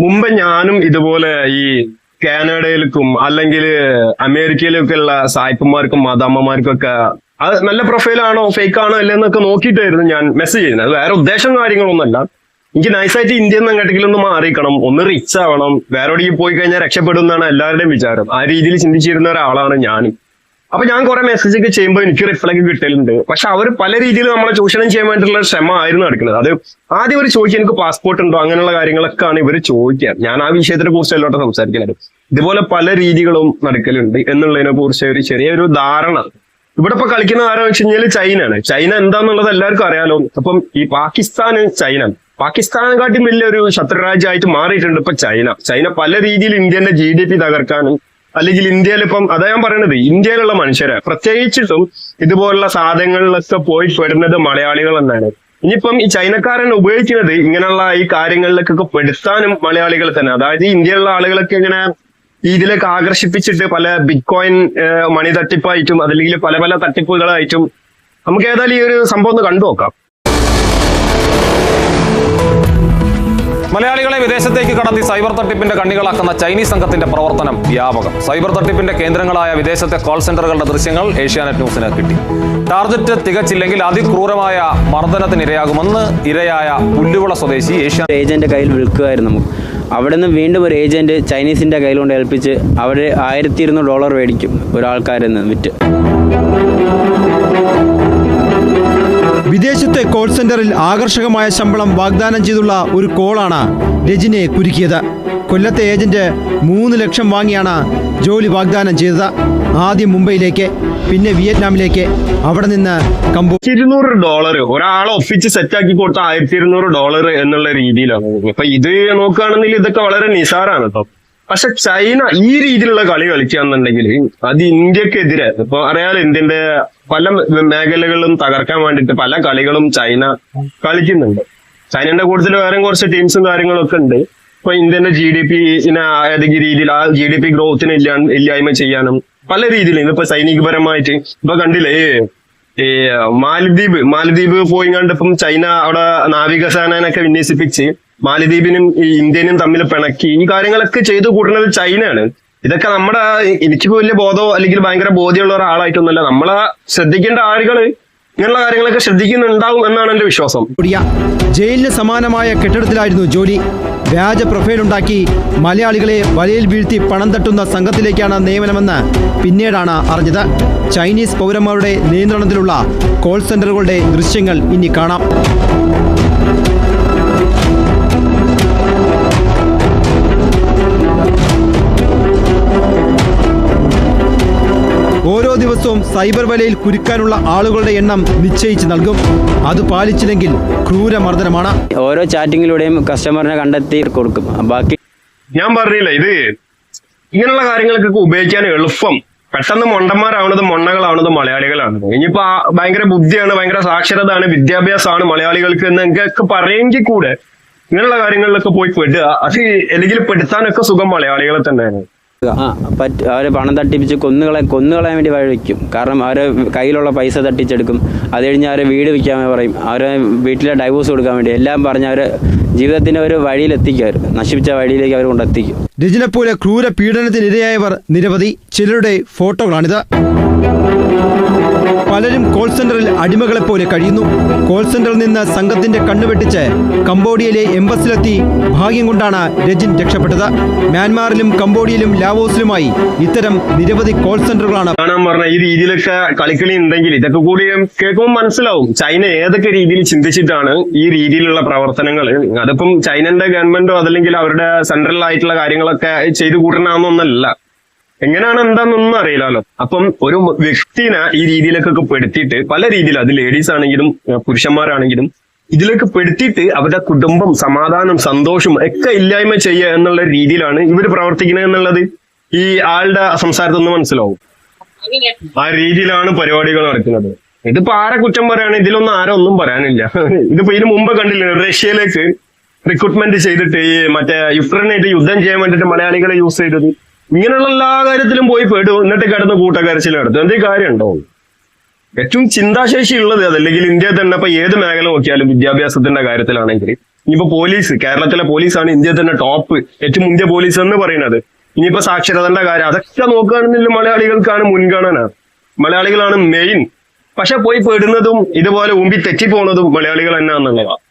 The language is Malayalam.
മുമ്പ് ഞാനും ഇതുപോലെ ഈ കാനഡയിലേക്കും അല്ലെങ്കിൽ അമേരിക്കയിലൊക്കെ ഉള്ള സായിപ്പന്മാർക്കും മാതാമ്മമാർക്കൊക്കെ അത് നല്ല പ്രൊഫൈലാണോ ഫേക്ക് ആണോ അല്ലെന്നൊക്കെ നോക്കിയിട്ടായിരുന്നു ഞാൻ മെസ്സേജ് ചെയ്യുന്നത്. അത് വേറെ ഉദ്ദേശം കാര്യങ്ങളൊന്നുമല്ല. എനിക്ക് നൈസായിട്ട് ഇന്ത്യയിൽ നിന്ന് എങ്ങോട്ടെങ്കിലും ഒന്ന് മാറിക്കണം ഒന്ന് റിച്ച് ആവണം. വേറെ പോയി കഴിഞ്ഞാൽ രക്ഷപ്പെടും എന്നാണ് എല്ലാവരുടെയും വിചാരം. ആ രീതിയിൽ ചിന്തിച്ചിരുന്ന ഒരാളാണ് ഞാനും. അപ്പൊ ഞാൻ കുറെ മെസ്സേജ് ഒക്കെ ചെയ്യുമ്പോൾ എനിക്ക് റിഫ്ലക്ട് കിട്ടലുണ്ട്. പക്ഷെ അവർ പല രീതിയിൽ നമ്മളെ ചൂഷണം ചെയ്യാൻ വേണ്ടിയിട്ടുള്ള ശ്രമം ആയിരുന്നു നടക്കുന്നത്. അത് ആദ്യം ഒരു ചോദിക്കുക എനിക്ക് പാസ്പോർട്ട് ഉണ്ടോ? അങ്ങനെയുള്ള കാര്യങ്ങളൊക്കെയാണ് ഇവർ ചോദിക്കുക. ഞാൻ ആ വിഷയത്തിനെ കുറിച്ച് എല്ലോട്ട് സംസാരിക്കുന്നത് ഇതുപോലെ പല രീതികളും നടക്കലുണ്ട് എന്നുള്ളതിനെ കുറിച്ച് ഒരു ചെറിയൊരു ധാരണ. ഇവിടെ ഇപ്പൊ കളിക്കുന്ന ആരാന്ന് വെച്ച് കഴിഞ്ഞാൽ ചൈനയാണ്. ചൈന എന്താന്നുള്ളത് എല്ലാവർക്കും അറിയാലോ. അപ്പം ഈ പാകിസ്ഥാന് ചൈന. പാകിസ്ഥാനെക്കാട്ടും വലിയൊരു ശത്രുരാജ്യമായിട്ട് മാറിയിട്ടുണ്ട് ഇപ്പൊ ചൈന. ചൈന പല രീതിയിൽ ഇന്ത്യന്റെ ജി ഡി പി തകർക്കാനും അല്ലെങ്കിൽ ഇന്ത്യയിൽ ഇപ്പം അതാ ഞാൻ പറയണത് ഇന്ത്യയിലുള്ള മനുഷ്യരെ പ്രത്യേകിച്ചിട്ടും ഇതുപോലുള്ള സാധനങ്ങളിലൊക്കെ പോയി പെടുന്നത് മലയാളികൾ എന്നാണ് ഇനിയിപ്പം ഈ ചൈനക്കാരൻ ഉപയോഗിക്കുന്നത് ഇങ്ങനെയുള്ള ഈ കാര്യങ്ങളിലേക്കൊക്കെ പെടുത്താനും മലയാളികൾ തന്നെ. അതായത് ഇന്ത്യയിലുള്ള ആളുകളൊക്കെ ഇങ്ങനെ ഇതിലേക്ക് ആകർഷിപ്പിച്ചിട്ട് പല ബിറ്റ് കോയിൻ മണി തട്ടിപ്പായിട്ടും അതല്ലെങ്കിൽ പല പല തട്ടിപ്പുകളായിട്ടും നമുക്ക് ഏതായാലും ഈ ഒരു സംഭവം ഒന്ന് കണ്ടു നോക്കാം മലയാളികളെ വിദേശത്തേക്ക് കടത്തി സൈബർ തട്ടിപ്പിന്റെ കണ്ണികളാക്കുന്ന ചൈനീസ് സംഘത്തിന്റെ പ്രവർത്തനം വ്യാപകം. സൈബർ തട്ടിപ്പിന്റെ കേന്ദ്രങ്ങളായ വിദേശത്തെ കോൾ സെന്ററുകളുടെ ദൃശ്യങ്ങൾ ഏഷ്യാനെറ്റ് ന്യൂസിന് കിട്ടി. ടാർഗറ്റ് തികച്ചില്ലെങ്കിൽ അതിക്രൂരമായ മർദ്ദനത്തിന് ഇരയാകുമെന്ന് ഇരയായ പുല്ലുവിള സ്വദേശി ഏഷ്യ ഏജന്റ് കയ്യിൽ വിൽക്കുകയായിരുന്നു നമുക്ക്. അവിടെ നിന്ന് വീണ്ടും ഒരു ഏജന്റ് ചൈനീസിന്റെ കയ്യിൽ ഏൽപ്പിച്ച് അവർ ആയിരത്തി ഇരുന്നൂറ് ഡോളർ മേടിക്കും ഒരാൾക്കാരിൽ നിന്ന് വിറ്റ്. വിദേശത്തെ കോൾ സെന്ററിൽ ആകർഷകമായ ശമ്പളം വാഗ്ദാനം ചെയ്തുള്ള ഒരു കോളാണ് രജിനെ കുരുക്കിയത്. കൊല്ലത്തെ ഏജന്റ് മൂന്ന് ലക്ഷം വാങ്ങിയാണ് ജോലി വാഗ്ദാനം ചെയ്തത്. ആദ്യം മുംബൈയിലേക്ക് പിന്നെ വിയറ്റ്നാമിലേക്ക്. അവിടെ നിന്ന് ഇരുന്നൂറ് ഡോളർ ഒരാളെ സെറ്റ് ആക്കി കൊടുത്ത ആയിരത്തി ഇരുന്നൂറ് ഡോളർ എന്നുള്ള രീതിയിലാണ്. ഇപ്പൊ ഇത് നോക്കുകയാണെങ്കിൽ ഇതൊക്കെ വളരെ നിസാരാണ് കേട്ടോ. പക്ഷെ ചൈന ഈ രീതിയിലുള്ള കളി കളിക്കുകയാണെന്നുണ്ടെങ്കിൽ അത് ഇന്ത്യക്കെതിരെ ഇപ്പൊ അറിയാലോ ഇന്ത്യന്റെ പല മേഖലകളും തകർക്കാൻ വേണ്ടിയിട്ട് പല കളികളും ചൈന കളിക്കുന്നുണ്ട്. ചൈനന്റെ കൂടുതൽ വേറെ കുറച്ച് ടീംസും കാര്യങ്ങളും ഒക്കെ ഉണ്ട്. ഇപ്പൊ ഇന്ത്യന്റെ ജി ഡി പി ഏതെങ്കിലും രീതിയിൽ ആ ജി ഡി പി ഗ്രോത്തിനെ ഇല്ലാ ഇല്ലായ്മ ചെയ്യാനും പല രീതിയിൽ ഇപ്പൊ സൈനികപരമായിട്ട് ഇപ്പൊ കണ്ടില്ലേ ഈ മാലദ്വീപ് മാലദ്വീപ് പോയി കണ്ടപ്പം ചൈന അവിടെ നാവികസേനനൊക്കെ വിന്യസിപ്പിച്ച് മാലദ്വീപിനും ഈ ഇന്ത്യനും തമ്മിൽ പിണക്കി. ഈ കാര്യങ്ങളൊക്കെ ചെയ്തു കൂടുന്നത് ചൈനയാണ്. ഇതൊക്കെ നമ്മുടെ എനിക്ക് വലിയ ബോധമോ അല്ലെങ്കിൽ ഭയങ്കര ബോധ്യമുള്ള ഒരാളായിട്ടൊന്നുമല്ല. നമ്മളെ ശ്രദ്ധിക്കേണ്ട ആളുകൾ ഇങ്ങനെയുള്ള കാര്യങ്ങളൊക്കെ ശ്രദ്ധിക്കുന്നുണ്ടാവും എന്നാണ് എന്റെ വിശ്വാസം. ജയിലിന് സമാനമായ കെട്ടിടത്തിലായിരുന്നു ജോലി. വ്യാജ പ്രൊഫൈലുണ്ടാക്കി മലയാളികളെ വലയിൽ വീഴ്ത്തി പണം തട്ടുന്ന സംഘത്തിലേക്കാണ് നിയമനമെന്ന് പിന്നീടാണ് അറിഞ്ഞത്. ചൈനീസ് പൗരന്മാരുടെ നിയന്ത്രണത്തിലുള്ള കോൾ സെന്ററുകളുടെ ദൃശ്യങ്ങൾ ഇനി കാണാം. ഓരോ ദിവസവും സൈബർ വലയിൽ കുരുക്കാനുള്ള ആളുകളുടെ എണ്ണം നിശ്ചയിച്ച് നൽകും. അത് പാലിച്ചില്ലെങ്കിൽ ക്രൂരമർദ്ദനമാണ്. ഓരോ ചാറ്റിങ്ങിലൂടെയും കസ്റ്റമറിനെ കണ്ടെത്തി കൊടുക്കും. ബാക്കി ഞാൻ പറഞ്ഞില്ല ഇത് ഇങ്ങനെയുള്ള കാര്യങ്ങൾക്കൊക്കെ ഉപയോഗിക്കാൻ എളുപ്പം. പെട്ടെന്ന് മൊണ്ടന്മാരാവണത് മൊണ്ണകളാവണത് മലയാളികളാണ്. ഇനിയിപ്പോ ആ ഭയങ്കര ബുദ്ധിയാണ് ഭയങ്കര സാക്ഷരതാണ് വിദ്യാഭ്യാസമാണ് മലയാളികൾക്ക് എന്ന് എനിക്കൊക്കെ പറയുമെങ്കിൽ കൂടെ ഇങ്ങനെയുള്ള കാര്യങ്ങളിലൊക്കെ പോയി പെടുക. അത് അല്ലെങ്കിൽ പെടുത്താനൊക്കെ സുഖം മലയാളികളെ തന്നെയാണ്. അവരെ പണം തട്ടിപ്പിച്ച് കൊന്നുകളെ കൊന്നുകളയാൻ വേണ്ടി വഴി വയ്ക്കും കാരണം അവരെ കയ്യിലുള്ള പൈസ തട്ടിച്ചെടുക്കും. അത് കഴിഞ്ഞ് അവരെ വീട് വിൽക്കാൻ പറയും. അവരെ വീട്ടിലെ ഡൈവോഴ്സ് കൊടുക്കാൻ വേണ്ടി. എല്ലാം പറഞ്ഞ് അവരെ ജീവിതത്തിന്റെ ഒരു വഴിയിലെത്തിക്കും അവർ നശിപ്പിച്ച വഴിയിലേക്ക് അവർ കൊണ്ടെത്തിക്കും. രജനപ്പോലെ ക്രൂര പീഡനത്തിനിരയായവർ നിരവധി ചിലരുടെ ഫോട്ടോകളാണിത്. പലരും കോൾ സെന്ററിൽ അടിമകളെ പോലെ കഴിയുന്നു. കോൾ സെന്ററിൽ നിന്ന് സംഘത്തിന്റെ കണ്ണുവെട്ടിച്ച് കംബോഡിയയിലെ എംബസിലെത്തി ഭാഗ്യം കൊണ്ടാണ് രജിൻ രക്ഷപ്പെട്ടത്. മ്യാൻമാറിലും കംബോഡിയയിലും ലാവോസിലുമായി ഇത്തരം നിരവധി കോൾ സെന്ററുകളാണ് കാണാൻ ഈ കളിക്കളി ഉണ്ടെങ്കിൽ ഇതൊക്കെ കൂടി കേൾക്കുമ്പോൾ മനസ്സിലാവും. ചൈന ഏതൊക്കെ രീതിയിൽ ചിന്തിച്ചിട്ടാണ് ഈ രീതിയിലുള്ള പ്രവർത്തനങ്ങൾ അതിപ്പം ചൈനന്റെ ഗവൺമെന്റോ അതല്ലെങ്കിൽ അവരുടെ സെൻട്രലായിട്ടുള്ള കാര്യങ്ങളൊക്കെ ചെയ്തു കൂട്ടണമെന്നൊന്നല്ല എങ്ങനെയാണ് എന്താണെന്നൊന്നും അറിയില്ലല്ലോ. അപ്പം ഒരു വ്യക്തിനെ ഈ രീതിയിലേക്കൊക്കെ പെടുത്തിയിട്ട് പല രീതിയിൽ അത് ലേഡീസ് ആണെങ്കിലും പുരുഷന്മാരാണെങ്കിലും ഇതിലേക്ക് പെടുത്തിയിട്ട് അവരുടെ കുടുംബം സമാധാനം സന്തോഷം ഒക്കെ ഇല്ലായ്മ ചെയ്യുക എന്നുള്ള രീതിയിലാണ് ഇവർ പ്രവർത്തിക്കുന്നത് എന്നുള്ളത്. ഈ ആളുടെ സംസാരത്തിൽ നിന്ന് മനസ്സിലാവും. ആ രീതിയിലാണ് പരിപാടികൾ നടക്കുന്നത്. ഇതിപ്പോ ആരെ കുറ്റം പറയാണ്? ഇതിലൊന്നും ആരും ഒന്നും പറയാനില്ല. ഇതിപ്പോ ഇതിന് മുമ്പ് കണ്ടില്ലേ റഷ്യയിലേക്ക് റിക്രൂട്ട്മെന്റ് ചെയ്തിട്ട് ഈ മറ്റേ യുക്രൈനായിട്ട് യുദ്ധം ചെയ്യാൻ വേണ്ടിട്ട് മലയാളികളെ യൂസ് ചെയ്തത്. ഇങ്ങനെയുള്ള എല്ലാ കാര്യത്തിലും പോയി പെടും. എന്നിട്ട് കിടന്ന് കൂട്ടക്കരച്ചിൽ നടത്തും കാര്യം കാര്യമുണ്ടോ? ഏറ്റവും ചിന്താശേഷി ഉള്ളത് അതല്ലെങ്കിൽ ഇന്ത്യയിൽ തന്നെ ഇപ്പൊ ഏത് മേഖല നോക്കിയാലും വിദ്യാഭ്യാസത്തിന്റെ കാര്യത്തിലാണെങ്കിൽ ഇനിയിപ്പോ പോലീസ് കേരളത്തിലെ പോലീസാണ് ഇന്ത്യയിൽ തന്നെ ടോപ്പ് ഏറ്റവും മുന്തിയ പോലീസ് എന്ന് പറയുന്നത്. ഇനിയിപ്പോ സാക്ഷരതന്റെ കാര്യം അതൊക്കെ നോക്കുകയാണെന്നില്ല മലയാളികൾക്കാണ് മുൻഗണന. മലയാളികളാണ് മെയിൻ പക്ഷെ പോയി പെടുന്നതും ഇതുപോലെ ഉമ്പി തെറ്റിപ്പോണതും മലയാളികൾ തന്നെ എന്നുള്ളതാണ്